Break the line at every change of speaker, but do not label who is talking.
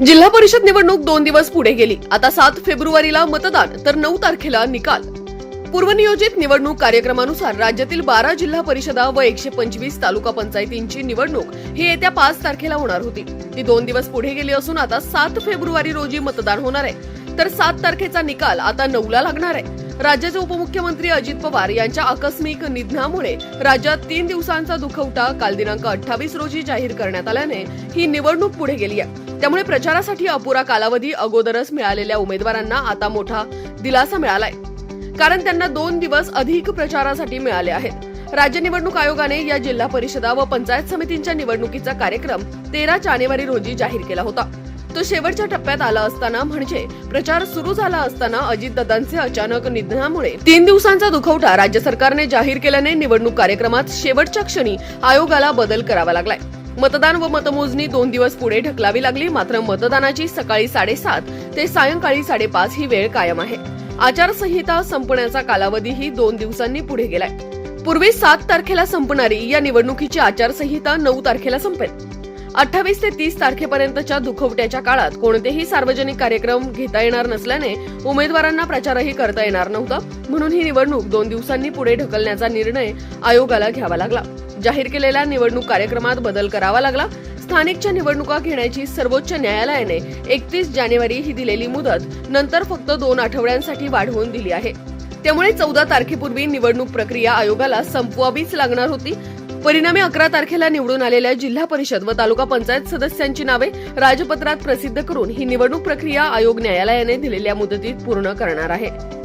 जिल्हा परिषद निवडणूक दोन दिवस पुढे गेली. आता सात फेब्रुवारीला मतदान तर नऊ तारखेला निकाल. पूर्वनियोजित निवडणूक कार्यक्रमानुसार राज्यातील बारा जिल्हा परिषदा व एकशे पंचवीस तालुका पंचायतींची निवडणूक ही येत्या पाच तारखेला होणार होती. ती दोन दिवस पुढे गेली असून आता सात फेब्रुवारी रोजी मतदान होणार आहे. तर सात तारखेचा निकाल आता नऊला लागणार आहे. राज्याचे उपमुख्यमंत्री अजित पवार यांच्या आकस्मिक निधनामुळे राज्यात तीन दिवसांचा दुखवटा काल दिनांक अठ्ठावीस रोजी जाहीर करण्यात आल्याने ही निवडणूक पुढे गेली आहे. त्यामुळे प्रचारासाठी अपुरा कालावधी अगोदरच मिळालेल्या उमेदवारांना आता मोठा दिलासा मिळालाय. कारण त्यांना दोन दिवस अधिक प्रचारासाठी मिळाले आहेत. राज्य निवडणूक आयोगाने या जिल्हा परिषदा व पंचायत समितींच्या निवडणुकीचा कार्यक्रम तेरा जानेवारी रोजी जाहीर केला होता. तो शेवटच्या टप्प्यात आला असताना म्हणजे प्रचार सुरू झाला असताना अजितदादांचे अचानक निधनामुळे तीन दिवसांचा दुखवटा राज्य सरकारने जाहीर केल्याने निवडणूक कार्यक्रमात शेवटच्या क्षणी आयोगाला बदल करावा लागलाय. मतदान व मतमोजणी दोन दिवस पुढे ढकलावी लागली मात्र मतदानाची सकाळी साडेसात ते सायंकाळी साडेपाच ही वेळ कायम आहे. आचारसंहिता संपण्याचा कालावधीही दोन दिवसांनी पुढे गेलाय. पूर्वी सात तारखेला संपणारी या निवडणुकीची आचारसंहिता नऊ तारखेला संपेल. अठ्ठावीस ते तीस तारखेपर्यंतच्या दुखवट्याच्या काळात कोणतेही सार्वजनिक कार्यक्रम घेता येणार नसल्याने उमेदवारांना प्रचारही करता येणार नव्हता म्हणून ही निवडणूक दोन दिवसांनी पुढे ढकलण्याचा निर्णय आयोगाला घ्यावा लागला. जाहीर केलेल्या निवडणूक कार्यक्रमात बदल करावा लागला. स्थानिकच्या निवडणुका घेण्याची सर्वोच्च न्यायालयाने एकतीस जानेवारी ही दिलेली मुदत नंतर फक्त दोन आठवड्यांसाठी वाढवून दिली आहे. त्यामुळे चौदा तारखेपूर्वी निवडणूक प्रक्रिया आयोगाला संपवावीच लागणार होती. परिणामी अकरा तारखेला निवडून आलेल्या जिल्हा परिषद व तालुका पंचायत सदस्यांची नावे राजपत्रात प्रसिद्ध करून ही निवडणूक प्रक्रिया आयोग न्यायालयाने दिलेल्या मुदतीत पूर्ण करणार आहे.